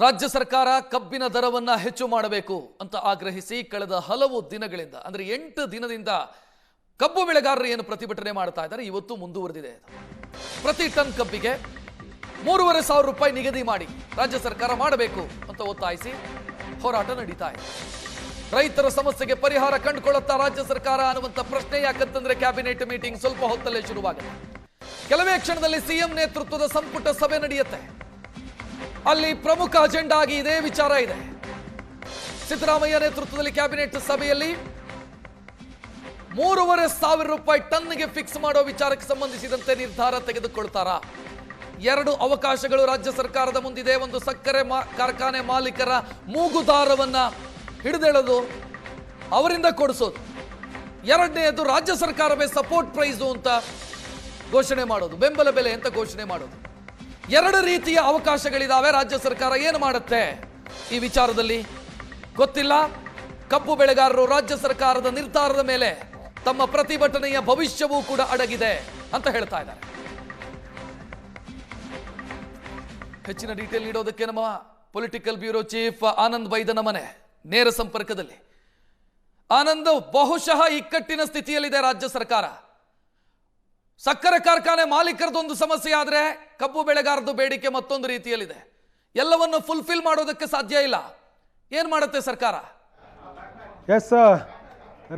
ರಾಜ್ಯ ಸರ್ಕಾರ ಕಬ್ಬಿನ ದರವನ್ನ ಹೆಚ್ಚು ಮಾಡಬೇಕು ಅಂತ ಆಗ್ರಹಿಸಿ ಕಳೆದ ಹಲವು ದಿನಗಳಿಂದ, ಅಂದ್ರೆ ಎಂಟು ದಿನದಿಂದ ಕಬ್ಬು ಬೆಳೆಗಾರರು ಏನು ಪ್ರತಿಭಟನೆ ಮಾಡ್ತಾ ಇದ್ದಾರೆ, ಇವತ್ತು ಮುಂದುವರೆದಿದೆ ಪ್ರತಿ ಟನ್ ಕಬ್ಬಿಗೆ ಮೂರುವರೆ ಸಾವಿರ ರೂಪಾಯಿ ನಿಗದಿ ಮಾಡಿ ರಾಜ್ಯ ಸರ್ಕಾರ ಮಾಡಬೇಕು ಅಂತ ಒತ್ತಾಯಿಸಿ ಹೋರಾಟ ನಡೀತಾ ಇದೆ. ರೈತರ ಸಮಸ್ಯೆಗೆ ಪರಿಹಾರ ಕಂಡುಕೊಳ್ಳುತ್ತಾ ರಾಜ್ಯ ಸರ್ಕಾರ ಅನ್ನುವಂಥ ಪ್ರಶ್ನೆ ಯಾಕಂತಂದ್ರೆ ಕ್ಯಾಬಿನೆಟ್ ಮೀಟಿಂಗ್ ಸ್ವಲ್ಪ ಹೊತ್ತಲ್ಲೇ ಶುರುವಾಗಿದೆ ಕೆಲವೇ ಕ್ಷಣದಲ್ಲಿ ಸಿಎಂ ನೇತೃತ್ವದ ಸಂಪುಟ ಸಭೆ ನಡೆಯುತ್ತೆ. ಅಲ್ಲಿ ಪ್ರಮುಖ ಅಜೆಂಡಾ ಆಗಿ ಇದೇ ವಿಚಾರ ಇದೆ. ಸಿದ್ದರಾಮಯ್ಯ ನೇತೃತ್ವದಲ್ಲಿ ಕ್ಯಾಬಿನೆಟ್ ಸಭೆಯಲ್ಲಿ ಮೂರುವರೆ ಸಾವಿರ ರೂಪಾಯಿ ಟನ್ಗೆ ಫಿಕ್ಸ್ ಮಾಡೋ ವಿಚಾರಕ್ಕೆ ಸಂಬಂಧಿಸಿದಂತೆ ನಿರ್ಧಾರ ತೆಗೆದುಕೊಳ್ತಾರ? ಎರಡು ಅವಕಾಶಗಳು ರಾಜ್ಯ ಸರ್ಕಾರದ ಮುಂದಿದೆ, ಒಂದು ಸಕ್ಕರೆ ಕಾರ್ಖಾನೆ ಮಾಲೀಕರ ಮೂಗುದಾರವನ್ನ ಹಿಡಿದೆಳೆದು ಅವರಿಂದ ಕೊಡಿಸೋದು. ಎರಡನೆಯದು ರಾಜ್ಯ ಸರ್ಕಾರವೇ ಸಪೋರ್ಟ್ ಪ್ರೈಸು ಅಂತ ಘೋಷಣೆ ಮಾಡೋದು, ಬೆಂಬಲ ಬೆಲೆ ಅಂತ ಘೋಷಣೆ ಮಾಡೋದು. ಎರಡು ರೀತಿಯ ಅವಕಾಶಗಳಿದಾವೆ. ರಾಜ್ಯ ಸರ್ಕಾರ ಏನು ಮಾಡುತ್ತೆ? ಈ ವಿಚಾರದಲ್ಲಿ ಗೊತ್ತಿಲ್ಲ. ಕಬ್ಬು ಬೆಳೆಗಾರರು ರಾಜ್ಯ ಸರ್ಕಾರದ ನಿರ್ಧಾರದ ಮೇಲೆ ತಮ್ಮ ಪ್ರತಿಭಟನೆಯ ಭವಿಷ್ಯವೂ ಕೂಡ ಅಡಗಿದೆ ಅಂತ ಹೇಳ್ತಾ ಇದ್ದಾರೆ. ಹೆಚ್ಚಿನ ಡೀಟೇಲ್ ನೀಡೋದಕ್ಕೆ ನಮ್ಮ ಪೊಲಿಟಿಕಲ್ ಬ್ಯೂರೋ ಚೀಫ್ ಆನಂದ್ ಬೈದನ ಮನೆ ನೇರ ಸಂಪರ್ಕದಲ್ಲಿ. ಆನಂದ್, ಬಹುಶಃ ಇಕ್ಕಟ್ಟಿನ ಸ್ಥಿತಿಯಲ್ಲಿದೆ ರಾಜ್ಯ ಸರ್ಕಾರ. ಸಕ್ಕರೆ ಕಾರ್ಖಾನೆ ಮಾಲೀಕರದೊಂದು ಸಮಸ್ಯೆ ಆದರೆ ಕಬ್ಬು ಬೆಳೆಗಾರದು ಬೇಡಿಕೆ ಮತ್ತೊಂದು ರೀತಿಯಲ್ಲಿದೆ. ಎಲ್ಲವನ್ನು ಫುಲ್ಫಿಲ್ ಮಾಡೋದಕ್ಕೆ ಸಾಧ್ಯ ಇಲ್ಲ. ಏನು ಮಾಡುತ್ತೆ ಸರ್ಕಾರ? ಎಸ್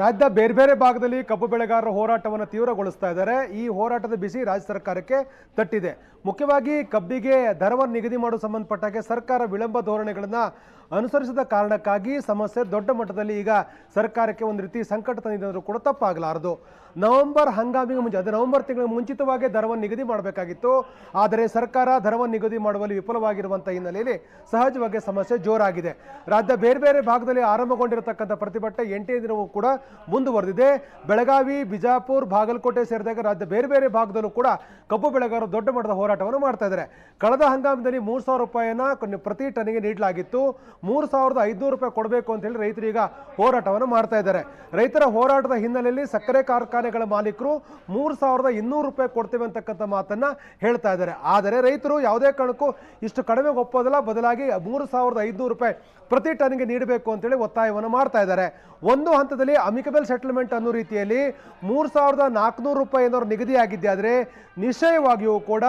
ರಾಜ್ಯದ ಬೇರೆ ಬೇರೆ ಭಾಗದಲ್ಲಿ ಕಬ್ಬು ಬೆಳೆಗಾರರ ಹೋರಾಟವನ್ನು ತೀವ್ರಗೊಳಿಸ್ತಾ ಇದ್ದಾರೆ. ಈ ಹೋರಾಟದ ಬಿಸಿ ರಾಜ್ಯ ಸರ್ಕಾರಕ್ಕೆ ತಟ್ಟಿದೆ. ಮುಖ್ಯವಾಗಿ ಕಬ್ಬಿಗೆ ದರವನ್ನು ನಿಗದಿ ಮಾಡೋ ಸಂಬಂಧಪಟ್ಟಾಗೆ ಸರ್ಕಾರ ವಿಳಂಬ ಧೋರಣೆಗಳನ್ನು ಅನುಸರಿಸಿದ ಕಾರಣಕ್ಕಾಗಿ ಸಮಸ್ಯೆ ದೊಡ್ಡ ಮಟ್ಟದಲ್ಲಿ ಈಗ ಸರ್ಕಾರಕ್ಕೆ ಒಂದು ರೀತಿ ಸಂಕಟ ತಂದಿದೆ ಅಂದರೂ ಕೂಡ ತಪ್ಪಾಗಲಾರದು. ನವೆಂಬರ್ ಹಂಗಾಮಿಗೆ ಮುಂಚೆ, ಅದೇ ನವೆಂಬರ್ ತಿಂಗಳ ಮುಂಚಿತವಾಗಿ ದರವನ್ನು ನಿಗದಿ ಮಾಡಬೇಕಾಗಿತ್ತು. ಆದರೆ ಸರ್ಕಾರ ದರವನ್ನು ನಿಗದಿ ಮಾಡುವಲ್ಲಿ ವಿಫಲವಾಗಿರುವಂಥ ಹಿನ್ನೆಲೆಯಲ್ಲಿ ಸಹಜವಾಗಿ ಸಮಸ್ಯೆ ಜೋರಾಗಿದೆ. ರಾಜ್ಯ ಬೇರೆ ಬೇರೆ ಭಾಗದಲ್ಲಿ ಆರಂಭಗೊಂಡಿರತಕ್ಕಂಥ ಪ್ರತಿಭಟನೆ ಎಂಟನೇ ದಿನವೂ ಕೂಡ ಮುಂದುವರೆದಿದೆ. ಬೆಳಗಾವಿ, ಬಿಜಾಪುರ್, ಬಾಗಲಕೋಟೆ ಸೇರಿದಾಗ ರಾಜ್ಯ ಬೇರೆ ಬೇರೆ ಭಾಗದಲ್ಲೂ ಕೂಡ ಕಬ್ಬು ಬೆಳೆಗಾರರು ದೊಡ್ಡ ಮಟ್ಟದ ಹೋರಾಟವನ್ನು ಮಾಡ್ತಾ ಇದ್ದಾರೆ. ಕಳೆದ ಹಂಗಾಮದಲ್ಲಿ ಮೂರು ಸಾವಿರ ರೂಪಾಯಿಯನ್ನು ಪ್ರತಿ ಟನ್ನಿಗೆ ನೀಡಲಾಗಿತ್ತು. ಮೂರು ಸಾವಿರದ ಐದುನೂರು ರೂಪಾಯಿ ಕೊಡಬೇಕು ಅಂತ ಹೇಳಿ ರೈತರು ಈಗ ಹೋರಾಟವನ್ನು ಮಾಡ್ತಾ ಇದ್ದಾರೆ. ರೈತರ ಹೋರಾಟದ ಹಿನ್ನೆಲೆಯಲ್ಲಿ ಸಕ್ಕರೆ ಕಾರ್ಖಾನೆಗಳ ಮಾಲೀಕರು ಮೂರು ಸಾವಿರದ ಇನ್ನೂರು ರೂಪಾಯಿ ಕೊಡ್ತೇವೆ ಅಂತಕ್ಕಂಥ ಮಾತನ್ನ ಹೇಳ್ತಾ ಇದ್ದಾರೆ. ಆದರೆ ರೈತರು ಯಾವುದೇ ಕಾರಣಕ್ಕೂ ಇಷ್ಟು ಕಡಿಮೆ ಒಪ್ಪೋದಿಲ್ಲ. ಬದಲಾಗಿ ಮೂರು ಸಾವಿರದ ಐದುನೂರು ರೂಪಾಯಿ ಪ್ರತಿ ಟನ್ಗೆ ನೀಡಬೇಕು ಅಂತೇಳಿ ಒತ್ತಾಯವನ್ನು ಮಾಡ್ತಾ ಇದ್ದಾರೆ. ಒಂದು ಹಂತದಲ್ಲಿ ಅಮಿಕಬಲ್ ಸೆಟಲ್ಮೆಂಟ್ ಅನ್ನೋ ರೀತಿಯಲ್ಲಿ ಮೂರು ಸಾವಿರದ ನಾಲ್ಕುನೂರು ರೂಪಾಯಿ ಏನಾದ್ರು ನಿಗದಿಯಾಗಿದ್ದೆ. ಆದರೆ ನಿಶ್ಚಯವಾಗಿಯೂ ಕೂಡ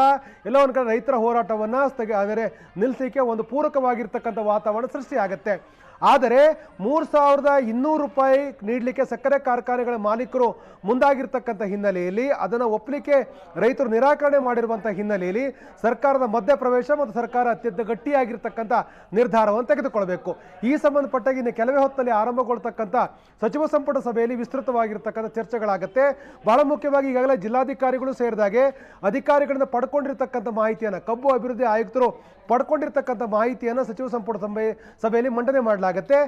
ಎಲ್ಲ ಒಂದು ಕಡೆ ರೈತರ ಹೋರಾಟವನ್ನು ಸ್ಥಗಿ, ಅಂದರೆ ನಿಲ್ಲಿಸಲಿಕ್ಕೆ ಒಂದು ಪೂರಕವಾಗಿರ್ತಕ್ಕಂಥ ವಾತಾವರಣ ಸೃಷ್ಟಿಯಾಗುತ್ತೆ ಆದರೆ ಮೂರು ಸಾವಿರದ ಇನ್ನೂರು ರೂಪಾಯಿ ನೀಡಲಿಕ್ಕೆ ಸಕ್ಕರೆ ಕಾರ್ಖಾನೆಗಳ ಮಾಲೀಕರು ಮುಂದಾಗಿರ್ತಕ್ಕಂಥ ಹಿನ್ನೆಲೆಯಲ್ಲಿ ಅದನ್ನು ಒಪ್ಪಲಿಕ್ಕೆ ರೈತರು ನಿರಾಕರಣೆ ಮಾಡಿರುವಂಥ ಹಿನ್ನೆಲೆಯಲ್ಲಿ ಸರ್ಕಾರದ ಮಧ್ಯಪ್ರವೇಶ ಮತ್ತು ಸರ್ಕಾರ ಅತ್ಯಂತ ಗಟ್ಟಿಯಾಗಿರ್ತಕ್ಕಂಥ ನಿರ್ಧಾರವನ್ನು ತೆಗೆದುಕೊಳ್ಬೇಕು ಈ ಸಂಬಂಧಪಟ್ಟಾಗಿ ಇನ್ನು ಕೆಲವೇ ಹೊತ್ತಲ್ಲಿ ಆರಂಭಗೊಳ್ತಕ್ಕಂಥ ಸಚಿವ ಸಂಪುಟ ಸಭೆಯಲ್ಲಿ ವಿಸ್ತೃತವಾಗಿರ್ತಕ್ಕಂಥ ಚರ್ಚೆಗಳಾಗುತ್ತೆ. ಬಹಳ ಮುಖ್ಯವಾಗಿ ಈಗಾಗಲೇ ಜಿಲ್ಲಾಧಿಕಾರಿಗಳು ಸೇರಿದಾಗೆ ಅಧಿಕಾರಿಗಳಿಂದ ಪಡ್ಕೊಂಡಿರ್ತಕ್ಕಂಥ ಮಾಹಿತಿಯನ್ನು, ಕಬ್ಬು ಅಭಿವೃದ್ಧಿ ಆಯುಕ್ತರು ಪಡ್ಕೊಂಡಿರ್ತಕ್ಕಂಥ ಮಾಹಿತಿಯನ್ನು ಸಚಿವ ಸಂಪುಟ ಸಭೆ ಸಭೆಯಲ್ಲಿ ಮಂಡನೆ ಮಾಡಲಾಗುತ್ತೆ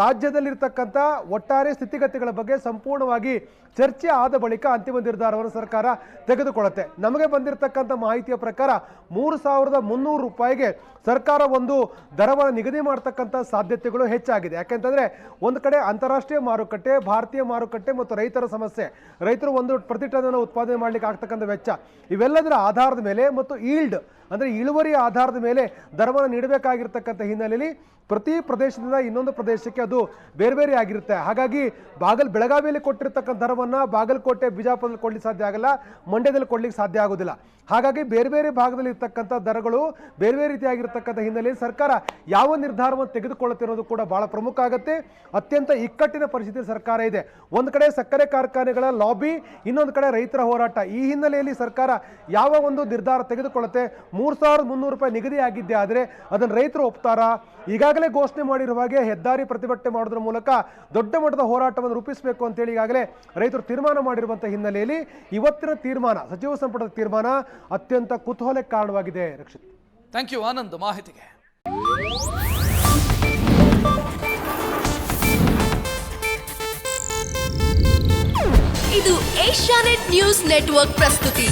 ರಾಜ್ಯದಲ್ಲಿರ್ತಕ್ಕಂಥ ಒಟ್ಟಾರೆ ಸ್ಥಿತಿಗತಿಗಳ ಬಗ್ಗೆ ಸಂಪೂರ್ಣವಾಗಿ ಚರ್ಚೆ ಆದ ಬಳಿಕ ಅಂತಿಮ ನಿರ್ಧಾರವನ್ನು ಸರ್ಕಾರ ತೆಗೆದುಕೊಳ್ಳುತ್ತೆ. ನಮಗೆ ಬಂದಿರತಕ್ಕಂಥ ಮಾಹಿತಿಯ ಪ್ರಕಾರ ಮೂರು ಸಾವಿರದ ಮುನ್ನೂರು ರೂಪಾಯಿಗೆ ಸರ್ಕಾರ ಒಂದು ದರವನ್ನು ನಿಗದಿ ಮಾಡ್ತಕ್ಕಂಥ ಸಾಧ್ಯತೆಗಳು ಹೆಚ್ಚಾಗಿದೆ. ಯಾಕೆಂತಂದ್ರೆ ಒಂದು ಕಡೆ ಅಂತಾರಾಷ್ಟ್ರೀಯ ಮಾರುಕಟ್ಟೆ, ಭಾರತೀಯ ಮಾರುಕಟ್ಟೆ ಮತ್ತು ರೈತರ ಸಮಸ್ಯೆ. ರೈತರು ಒಂದು ಪ್ರತಿ ಟನ್ ಉತ್ಪಾದನೆ ಮಾಡ್ಲಿಕ್ಕೆ ಆಗ್ತಕ್ಕಂಥ ವೆಚ್ಚ. ಇವೆಲ್ಲದರ ಆಧಾರದ ಮೇಲೆ ಮತ್ತು ಈಲ್ಡ್ ಅಂದರೆ ಇಳುವರಿ ಆಧಾರದ ಮೇಲೆ ದರವನ್ನು ನೀಡಬೇಕಾಗಿರ್ತಕ್ಕಂಥ ಹಿನ್ನೆಲೆಯಲ್ಲಿ ಪ್ರತಿ ಪ್ರದೇಶದಿಂದ ಇನ್ನೊಂದು ಪ್ರದೇಶಕ್ಕೆ ಅದು ಬೇರೆ ಬೇರೆ ಆಗಿರುತ್ತೆ. ಹಾಗಾಗಿ ಬಾಗಲ್ ಬೆಳಗಾವಿಯಲ್ಲಿ ಕೊಟ್ಟಿರ್ತಕ್ಕಂಥ ದರವನ್ನು ಬಾಗಲಕೋಟೆ, ಬಿಜಾಪುರದಲ್ಲಿ ಕೊಡ್ಲಿಕ್ಕೆ ಸಾಧ್ಯ ಆಗಲ್ಲ, ಮಂಡ್ಯದಲ್ಲಿ ಕೊಡ್ಲಿಕ್ಕೆ ಸಾಧ್ಯ ಆಗೋದಿಲ್ಲ. ಹಾಗಾಗಿ ಬೇರೆ ಬೇರೆ ಭಾಗದಲ್ಲಿ ಇರ್ತಕ್ಕಂಥ ದರಗಳು ಬೇರೆ ಬೇರೆ ರೀತಿಯಾಗಿರ್ತಕ್ಕಂಥ ಹಿನ್ನೆಲೆಯಲ್ಲಿ ಸರ್ಕಾರ ಯಾವ ನಿರ್ಧಾರವನ್ನು ತೆಗೆದುಕೊಳ್ಳುತ್ತಿರೋದು ಕೂಡ ಬಹಳ ಪ್ರಮುಖ ಆಗುತ್ತೆ. ಅತ್ಯಂತ ಇಕ್ಕಟ್ಟಿನ ಪರಿಸ್ಥಿತಿ ಸರ್ಕಾರ ಇದೆ. ಒಂದು ಕಡೆ ಸಕ್ಕರೆ ಕಾರ್ಖಾನೆಗಳ ಲಾಬಿ, ಇನ್ನೊಂದು ಕಡೆ ರೈತರ ಹೋರಾಟ. ಈ ಹಿನ್ನೆಲೆಯಲ್ಲಿ ಸರ್ಕಾರ ಯಾವ ಒಂದು ನಿರ್ಧಾರ ತೆಗೆದುಕೊಳ್ಳುತ್ತೆ? ಮೂರು ಸಾವಿರದ ಮುನ್ನೂರು ರೂಪಾಯಿ ನಿಗದಿ ಆಗಿದ್ದೆ ಆದರೆ ಅದನ್ನು ರೈತರು ಒಪ್ತಾರಾ. ಈಗಾಗಲೇ ಘೋಷಣೆ ಮಾಡಿರುವ ಹಾಗೆ ಹೆದ್ದಾರಿ ಪ್ರತಿಭಟನೆ ಮಾಡೋದ್ರ ಮೂಲಕ ದೊಡ್ಡ ಮಟ್ಟದ ಹೋರಾಟವನ್ನು ರೂಪಿಸಬೇಕು ಅಂತೇಳಿ ಈಗಾಗಲೇ ರೈತರು ತೀರ್ಮಾನ ಮಾಡಿರುವಂಥ ಹಿನ್ನೆಲೆಯಲ್ಲಿ ಇವತ್ತಿನ ತೀರ್ಮಾನ ಸಚಿವ ಸಂಪುಟದ ತೀರ್ಮಾನ ಅತ್ಯಂತ ಕುತೂಹಲಕ್ಕೆ ಕಾರಣವಾಗಿದೆ. ರಕ್ಷಿತ್. ಥ್ಯಾಂಕ್ ಯು ಆನಂದ್ ಮಾಹಿತಿಗೆ. ಇದು ಏಷ್ಯಾನೆಟ್ ನ್ಯೂಸ್ ನೆಟ್ವರ್ಕ್ ಪ್ರಸ್ತುತಿ.